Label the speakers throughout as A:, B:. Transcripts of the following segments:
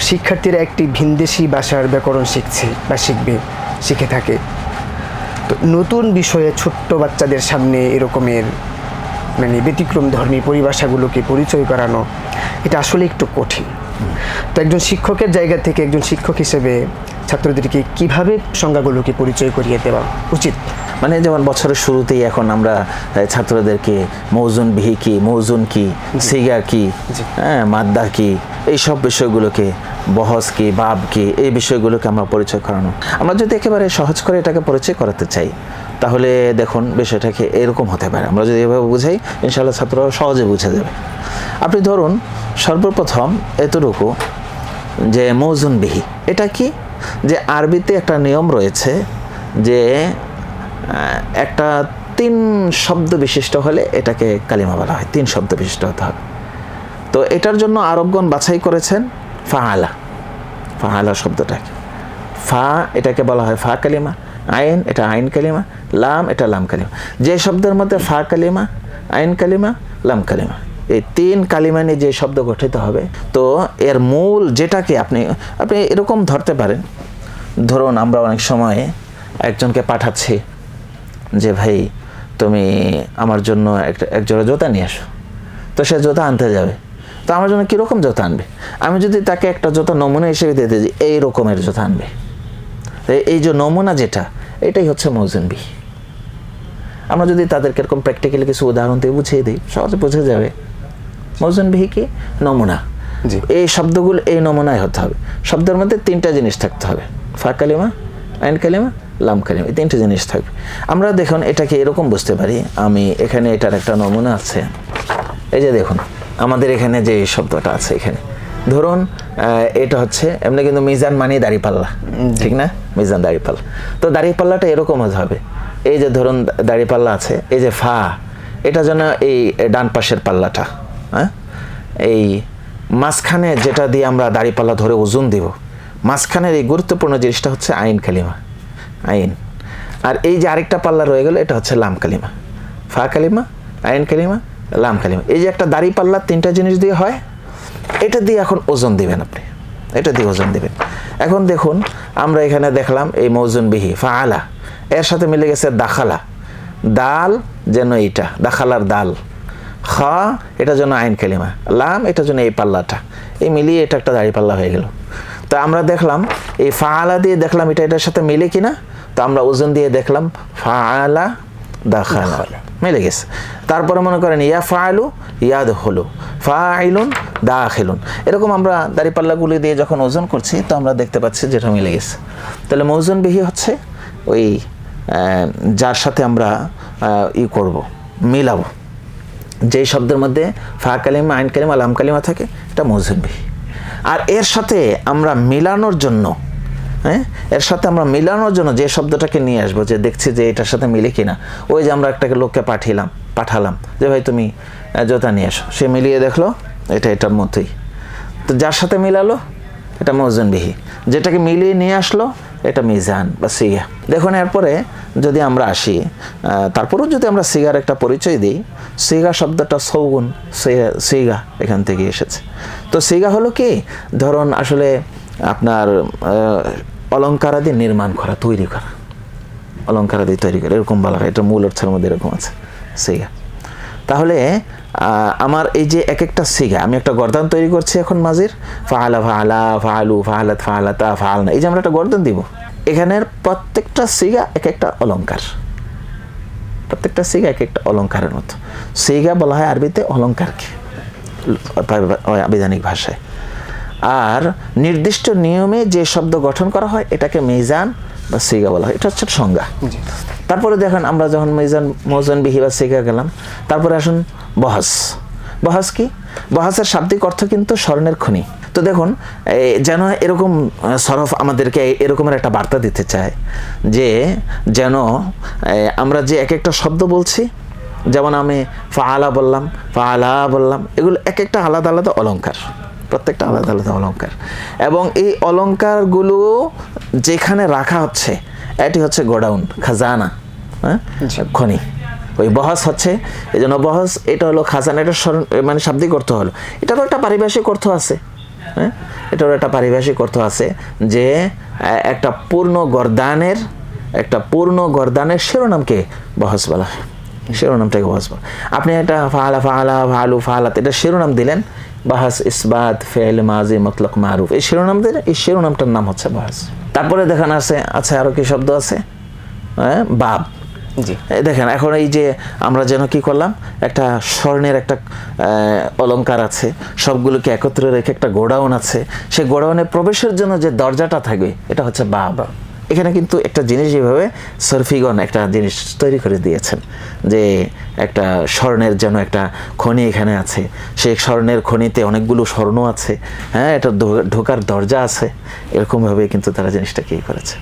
A: শিক্ষার্থীরা একটি ভিনদেশি ভাষার ব্যাকরণ শিখছে বা শিখবে, শিখে থাকে। তো নতুন বিষয়ে ছোট্ট বাচ্চাদের সামনে এরকমের মানে ব্যতিক্রম ধর্মী পরিভাষাগুলোকে পরিচয় করানো, এটা আসলে একটু কঠিন। তো একজন শিক্ষকের জায়গা থেকে একজন শিক্ষক হিসেবে ছাত্রদেরকে কীভাবে সংজ্ঞাগুলোকে পরিচয় করিয়ে দেওয়া উচিত?
B: মানে যেমন বছরের শুরুতেই এখন আমরা ছাত্রদেরকে মৌজুন বিহি কি মৌজুন কি সিগা কি হ্যাঁ মাদ্দা কি এই সব বিষয়গুলোকে বহস কি বাব কি এই বিষয়গুলোকে আমরা পরিচয় করানো। আমরা যদি একেবারে সহজ করে এটাকে পরিচয় করাতে চাই তাহলে দেখুন বিষয়টাকে এরকম হতে পারে। আমরা যদি এভাবে বুঝাই ইনশাল্লাহ ছাত্ররা সহজে বুঝে যাবে। আপনি ধরুন সর্বপ্রথম এতটুকু যে মৌজুন বিহি এটা কি? যে আরবিতে একটা নিয়ম রয়েছে যে একটা তিন শব্দ বিশিষ্ট হলে এটাকে কালিমা বলা হয়, তিন শব্দ বিশিষ্ট হতে হবে। তো এটার জন্য আরবগণ বাছাই করেছেন ফাআলা ফাআলা শব্দটাকে। ফা, এটাকে বলা হয় ফা কালিমা, আইন, এটা আইন কালিমা, লাম, এটা লাম কালিমা। যে শব্দের মধ্যে ফা কালিমা, আইন কালিমা, লাম কালিমা। এই তিন কালিমা নিয়ে যে শব্দ গঠিত হবে, তো এর মূল যেটাকে আপনি আপনি এরকম ধরতে পারেন। ধরুন আমরা অনেক সময় একজনকে পাঠাচ্ছি যে ভাই তুমি আমার জন্য একটা এক জোড়া জুতা নিয়ে আসো। তো সে জোতা আনতে যাবে। তো আমার জন্য কীরকম জোতা আনবে? আমি যদি তাকে একটা জোতা নমুনা হিসেবে দিয়ে দিই এই রকমের জোতা আনবে। এই যে নমুনা যেটা এটাই হচ্ছে মৌজুনবি আমরা যদি তাদেরকে এরকম প্র্যাকটিক্যালি কিছু উদাহরণ দিয়ে বুঝিয়ে দিই সহজে বুঝে যাবে। মৌজুনবিহি কি? নমুনা। এই শব্দগুলো এই নমুনায় হতে হবে। শব্দের মধ্যে তিনটা জিনিস থাকতে হবে। ফা কালিমা আইন কালিমা লাম কালিমা এই তিনটে জিনিস থাকবে আমরা দেখুন এটাকে এরকম বুঝতে পারি। আমি এখানে এটার একটা নমুনা আছে। এই যে দেখুন আমাদের এখানে যে শব্দটা আছে এখানে। ধরুন এটা হচ্ছে এমনি কিন্তু মিজান মানে দাড়িপাল্লা ঠিক না? মিজান দাড়িপাল্লা। তো দাড়িপাল্লাটা এরকম হবে। এই যে ধরুন দাড়িপাল্লা আছে এই যে ফা এটা যেন এই ডান পাশের পাল্লাটা হ্যাঁ? এই মাঝখানে যেটা দিয়ে আমরা দাড়িপাল্লা ধরে ওজন দিব মাঝখানের এই গুরুত্বপূর্ণ জিনিসটা হচ্ছে আইন কালিমা। আইন। আর এই যে আরেকটা পাল্লা রয়ে গেল, এটা হচ্ছে লাম কালিমা। ফা কালিমা, আইন কালিমা, লাম কালিমা। এই যে একটা দাড়ি পাল্লা তিনটা জিনিস দিয়ে হয়, এটা দিয়ে এখন ওজন দিবেন আপনি। এটা দিয়ে ওজন দিবেন। এখন দেখুন, আমরা এখানে দেখলাম এই মৌজুন বিহি ফা আলা এর সাথে মিলে গেছে দাখালা। দাল যেন এইটা, দাখালার দাল। খ, এটা যেন আইন কালিমা। লাম, এটা জন্য এই পাল্লাটা। এই মিলিয়ে এটা একটা দাড়ি পাল্লা হয়ে গেল। তো আমরা দেখলাম, এই ফাআলা দিয়ে দেখলাম, এটা এটার সাথে মিলে কিনা? তো আমরা ওজন দিয়ে দেখলাম ফাআলা দাখালা। মিলে গেছে। তারপরে মনে করেন ইয়া ফাআলু ইয়াদ হলো ফাইলুন দাখিলুন। এরকম আমরা দাড়িপাল্লাগুলি দিয়ে যখন ওজন করছি তো আমরা দেখতে পাচ্ছি যেটা মিলে গেছে। তাহলে মৌজন বিহি হচ্ছে ওই যার সাথে আমরা ই করব মিলাবো। যেই শব্দের মধ্যে ফা কালিমা আইন কালিমা লাম কালিমা থাকে এটা মৌজুবি আর এর সাথে আমরা মিলানোর জন্য হ্যাঁ? এর সাথে আমরা মিলানোর জন্য যে শব্দটাকে নিয়ে আসব, যে দেখছি যে এটার সাথে মিলে কিনা। ওই যে আমরা একটা লোককে পাঠিলাম, পাঠালাম, যে ভাই তুমি জোতা নিয়ে আসো। সে মিলিয়ে দেখল, এটা এটার মতোই। তো যার সাথে মিলালো, এটা মৌজনবিহি। যেটাকে মিলিয়ে নিয়ে আসলো, এটা মিজান বা সিগা। দেখুন, এরপরে যদি আমরা আসি তারপরেও যদি আমরা সিগার একটা পরিচয় দিই, সিগা শব্দটা সৌগুন সিগা এখান থেকে এসেছে। তো সিগা হলো কি? ধরুন আসলে আপনার আহ, অলংকারাদি নির্মাণ করা তৈরি করা। অলংকারাদি তৈরি করা এরকম বলা হয় এটা মূল অর্থের মধ্যে এরকম আছে সিগা। তাহলে আমার এই যে এক একটা সিগা আমি একটা গর্দান তৈরি করছি এখন মাঝির ফাহালা ফাহালা ফাহালু ফাহালাত ফাহালাতা ফাহালনা এই যে আমরা একটা গর্দান দিব এখানের প্রত্যেকটা সিগা এক একটা অলঙ্কার। প্রত্যেকটা সিগা এক একটা অলংকারের মতো। সিগা বলা হয় আরবিতে অলঙ্কারকে আবিধানিক ভাষায়। আর নির্দিষ্ট নিয়মে যে শব্দ গঠন করা হয় এটাকে মিজান বা সিগা বলা হয়। এটা হচ্ছে সংজ্ঞা। তারপরে দেখেন আমরা যখন মিজান মৌজন বিহি বা সিগা গেলাম তারপরে আসুন বহস। বহস কি? বহাসের শাব্দিক অর্থ কিন্তু স্মরণের খনি। তো দেখুন যেন এরকম সরফ আমাদেরকে এরকমের একটা বার্তা দিতে চায় যে যেন আমরা যে এক একটা শব্দ বলছি যেমন আমি ফাআলা বললাম ফাআলা বললাম এগুলো এক একটা আলাদা আলাদা অলংকার। প্রত্যেকটা আলাদা আলাদা অলঙ্কার এবং এই অলঙ্কারগুলো যেখানে রাখা হচ্ছে এটি হচ্ছে গোডাউন খাজানা হ্যাঁ? খনি। ওই বহস হচ্ছে এই জন্য বহস এটা হলো খাজানা এটা স্মরণ- মানে শাব্দিক অর্থ হলো। এটারও একটা পারিভাষিক অর্থ আছে হ্যাঁ? এটার একটা পারিভাষিক অর্থ আছে যে একটা পূর্ণ গরদানের একটা পূর্ণ গরদানের শিরোনামকে বহস বলা হয়। শিরোনামটাকে বহস বলা আপনি এটা ফালা ফালা ফালু ফালাত এটা শিরোনাম দিলেন বাহাস ইসবাত ফেল মাজি মতলক মারুফ। এই শিরোনাম দিলেন এই শিরোনামটার নাম হচ্ছে বাহাস। তারপরে দেখান আছে আচ্ছা আরও কি শব্দ আছে? হ্যাঁ বাব।
A: জি।
B: দেখেন এখন এই যে আমরা যেন কি করলাম একটা স্বর্ণের একটা অলঙ্কার আছে সবগুলোকে একত্রে রেখে একটা গোডাউন আছে। সেই গোডাউনে প্রবেশের জন্য যে দরজাটা থাকবে এটা হচ্ছে বাবা। এখানে কিন্তু একটা জিনিস যেভাবে সার্ফিগন একটা জিনিস তৈরি করে দিয়েছেন যে একটা স্বর্ণের যেন একটা খনি এখানে আছে। সেই স্বর্ণের খনিতে অনেকগুলো স্বর্ণ আছে হ্যাঁ এটা ঢোকার দরজা আছে। এরকমভাবে কিন্তু তারা জিনিসটা কী করেছে।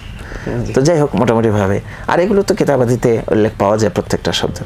B: তো যাই হোক মোটামুটিভাবে। আর এগুলো তো কেতাবাদিতে উল্লেখ পাওয়া যায় প্রত্যেকটা শব্দ।